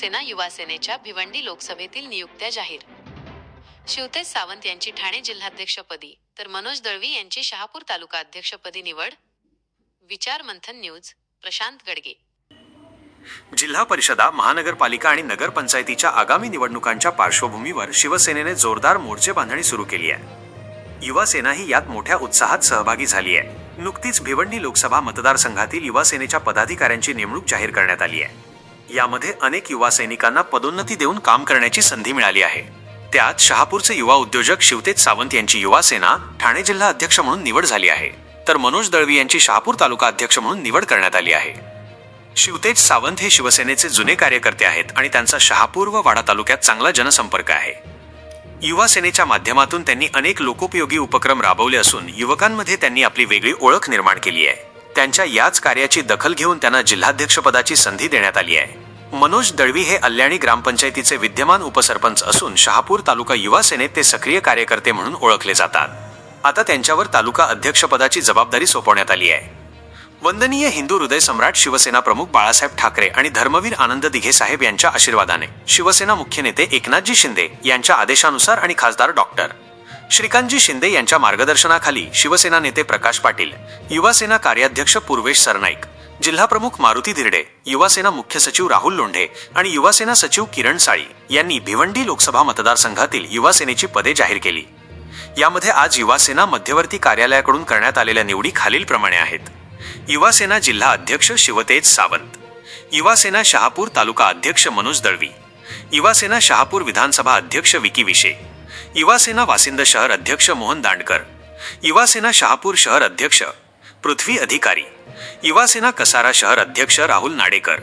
शिवसेना युवासेनेच्या भिवंडी लोकसभेतील नियुक्त्या जाहीर. शिवतेज सावंत यांची ठाणे जिल्हाध्यक्षपदी तर मनोज दळवी यांची शहापूर तालुका अध्यक्षपदी निवड. विचार मंथन न्यूज प्रशांत गडगे. जिल्हा परिषदा महानगरपालिका आणि नगरपंचायतीच्या आगामी निवडणुकांच्या पार्श्वभूमीवर शिवसेनेने जोरदार मोर्चे बांधणी सुरू केली आहे. युवासेना ही यात मोठ्या उत्साहात सहभागी झाली आहे. नुकतीच भिवंडी लोकसभा मतदारसंघातील युवासेनेच्या पदाधिकाऱ्यांची नेमणूक जाहीर करण्यात आली आहे. यामध्ये अनेक युवा सैनिकांना पदोन्नती देऊन काम करण्याची संधी मिळाली आहे. त्यात शहापूरचे युवा उद्योजक शिवतेज सावंत यांची युवा सेना ठाणे जिल्हा अध्यक्ष म्हणून निवड झाली आहे. तर मनोज दळवी यांची शहापूर तालुका अध्यक्ष म्हणून निवड करण्यात आली आहे. शिवतेज सावंत हे शिवसेनेचे जुने कार्यकर्ते आहेत आणि त्यांचा शहापूर व वाडा तालुक्यात चांगला जनसंपर्क आहे. युवा सेनेच्या माध्यमातून त्यांनी अनेक लोकोपयोगी उपक्रम राबवले असून युवकांमध्ये त्यांनी आपली वेगळी ओळख निर्माण केली आहे. त्यांच्या याच कार्याची दखल घेऊन त्यांना जिल्हाध्यक्षपदाची संधी देण्यात आली आहे. मनोज दळवी हे अल्याणी ग्रामपंचायतीचे विद्यमान उपसरपंच असून शहापूर तालुका युवा सेनेत ते सक्रिय कार्यकर्ते म्हणून ओळखले जातात. आता त्यांच्यावर तालुका अध्यक्षपदाची जबाबदारी सोपवण्यात आली आहे. वंदनीय हिंदू हृदय सम्राट शिवसेना प्रमुख बाळासाहेब ठाकरे आणि धर्मवीर आनंद दिघे साहेब यांच्या आशीर्वादाने शिवसेना मुख्य नेते एकनाथजी शिंदे यांच्या आदेशानुसार आणि खासदार डॉक्टर श्रीकांतजी शिंदे यांच्या मार्गदर्शनाखाली शिवसेना नेते प्रकाश पाटील युवासेना कार्याध्यक्ष पूर्वेश सरनाईक जिल्हाप्रमुख मारुती धिरडे युवासेना मुख्य सचिव राहुल लोंढे आणि युवासेना सचिव किरण साळी यांनी भिवंडी लोकसभा मतदारसंघातील युवासेनेची पदे जाहीर केली. यामध्ये आज युवासेना मध्यवर्ती कार्यालयाकडून करण्यात आलेल्या निवडी खालीलप्रमाणे आहेत. युवासेना जिल्हा अध्यक्ष शिवतेज सावंत युवासेना शहापूर तालुका अध्यक्ष मनोज दळवी युवासेना शहापूर विधानसभा अध्यक्ष विकी विशे युवासेना वासिंद शहर अध्यक्ष मोहन दांडकर युवासेना शहापूर शहर अध्यक्ष पृथ्वी अधिकारी युवासेना कसारा शहर अध्यक्ष राहुल नाडेकर